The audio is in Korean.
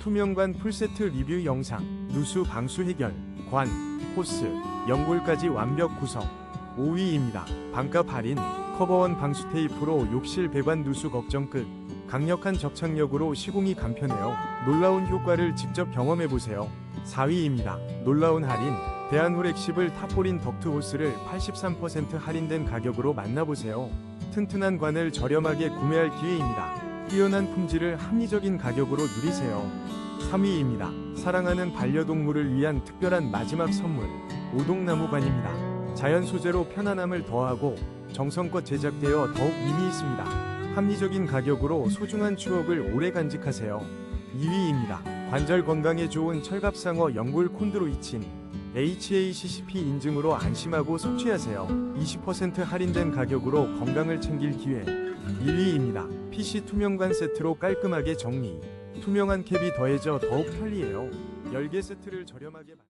투명관 풀세트 리뷰 영상, 누수 방수 해결, 관, 호스, 연골까지 완벽 구성. 5위입니다. 반값 할인, 커버원 방수 테이프로 욕실 배관 누수 걱정 끝. 강력한 접착력으로 시공이 간편해요. 놀라운 효과를 직접 경험해보세요. 4위입니다. 놀라운 할인, 대한후렉10을 타포린 덕트 호스를 83% 할인된 가격으로 만나보세요. 튼튼한 관을 저렴하게 구매할 기회입니다. 뛰어난 품질을 합리적인 가격으로 누리세요. 3위입니다. 사랑하는 반려동물을 위한 특별한 마지막 선물, 오동나무관입니다. 자연 소재로 편안함을 더하고 정성껏 제작되어 더욱 의미 있습니다. 합리적인 가격으로 소중한 추억을 오래 간직하세요. 2위입니다. 관절 건강에 좋은 철갑상어 연골 콘드로이친 HACCP 인증으로 안심하고 섭취하세요. 20% 할인된 가격으로 건강을 챙길 기회. 1위입니다. PC 투명관 세트로 깔끔하게 정리. 투명한 캡이 더해져 더욱 편리해요. 10개 세트를 저렴하게 만-